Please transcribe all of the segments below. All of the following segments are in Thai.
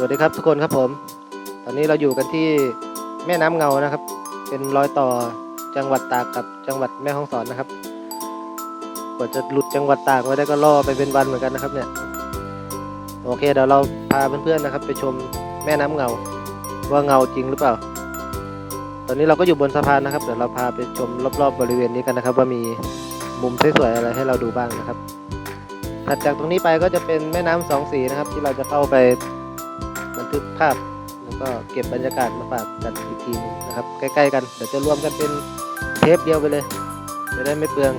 สวัสดีครับทุกคนครับผม ตอนนี้เราอยู่กันที่แม่น้ำเงานะครับ เป็นรอยต่อจังหวัดตากกับจังหวัดแม่ฮ่องสอนนะครับ กว่าจะหลุดจังหวัดตากมาได้ก็ล่อไปเป็นวันเหมือนกันนะครับเนี่ยโอเคเดี๋ยวเราพาเพื่อนๆนะครับ ไปชมแม่น้ำเงา ว่าเงาจริงหรือเปล่า ตอนนี้เราก็อยู่บนสะพานนะครับเดี๋ยวเราพาไปชมรอบๆบริเวณนี้กันนะครับ ว่ามีมุมสวยๆอะไรให้เราดูบ้างนะครับถัดจากตรงนี้ไปก็จะเป็นแม่น้ำสองสีนะครับ ที่เราจะเข้าไป ทึกภาพ แล้วก็เก็บบรรยากาศมาฝากกันอีกทีหนึงนะครับ ใกล้ๆกันเดี๋ยวจะรวมกันเป็นเทปเดียวไปเลย จะได้ไม่เปลือง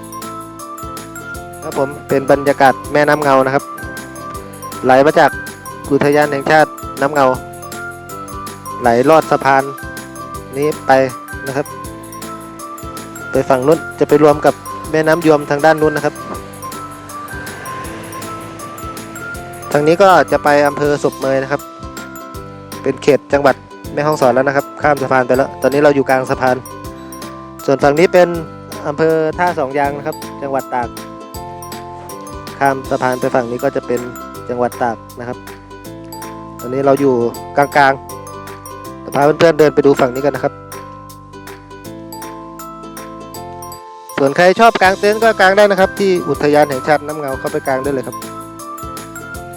ครับผมเป็นบรรยากาศแม่น้ำเงานะครับ ไหลมาจากอุทยานแห่งชาติน้ำเงา ไหลลอดสะพานนี้ไปนะครับ ไปฝั่งนู้นจะไปรวมกับแม่น้ำยวมทางด้านนู้นนะครับ ทางนี้ก็จะไปอำเภอศพเมยนะครับ เป็นเขตจังหวัดแม่ฮ่องสอนแล้วนะครับ ข้ามสะพานไปแล้ว ตอนนี้เราอยู่กลางสะพาน ส่วนฝั่งนี้เป็นอำเภอท่าสองยางนะครับ จังหวัดตาก ข้ามสะพานไปฝั่งนี้ก็จะเป็นจังหวัดตากนะครับ ตอนนี้เราอยู่กลางๆจะพาเพื่อนๆเดินไปดูฝั่งนี้กันนะครับ ส่วนใครชอบกลางเต็นท์ก็กลางได้นะครับ ที่อุทยานแห่งชาติน้ำเงาเข้าไปกลางได้เลยครับ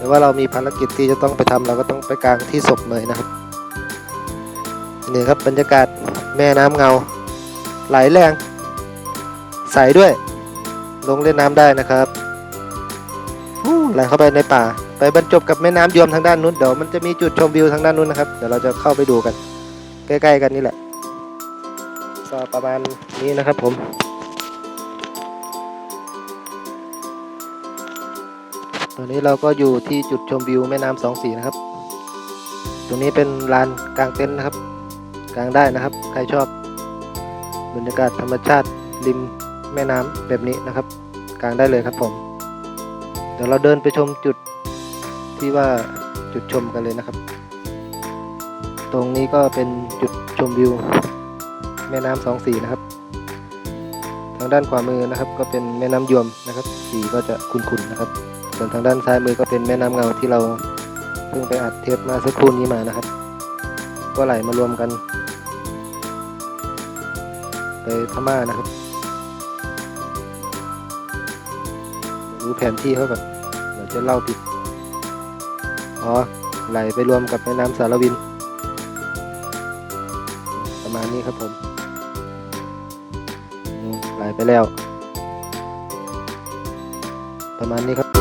แต่ว่าเรามีภารกิจที่จะต้องไปทำเราก็ต้องไปกลางที่ศพเลยนะครับนี่ครับบรรยากาศแม่น้ำเงา ไหลแรง ใสด้วย ลงเล่นน้ำได้นะครับอู้ไหลเข้าไปในป่า ไปบรรจบกับแม่น้ำยมทางด้านนู้นเดี๋ยวมันจะมีจุดชมวิวทางด้านนู้นนะครับเดี๋ยวเราจะเข้าไปดูกัน ใกล้ ๆ กันนี่แหละก็ประมาณนี้นะครับผม อนนี้เราก็อยู่ที่จุดชมวิวแม่น้ำสองสีนะครับ ตรงนี้เป็นลานกลางเต็นท์นะครับ กลางได้นะครับ ใครชอบบรรยากาศธรรมชาติริมแม่น้ำแบบนี้นะครับ กลางได้เลยครับผม เดี๋ยวเราเดินไปชมจุดที่ว่าจุดชมกันเลยนะครับ ตรงนี้ก็เป็นจุดชมวิว แม่น้ำสองสีนะครับ ทางด้านขวามือนะครับ ก็เป็นแม่น้ำยวมนะครับ สีก็จะขุ่นๆนะครับ ส่วนทางด้านซ้ายมือก็เป็นแม่น้ำเงาที่เราเพิ่งไปอัดเทปมาสักครู่นี้มานะครับ ก็ไหลมารวมกัน ไปพม่านะครับดูแผนที่เขาก่อนเดี๋ยวจะเล่าผิดอ๋อไหลไปรวมกับแม่น้ำสารวิน ประมาณนี้ครับผมไหลไปแล้ว ประมาณนี้ครับ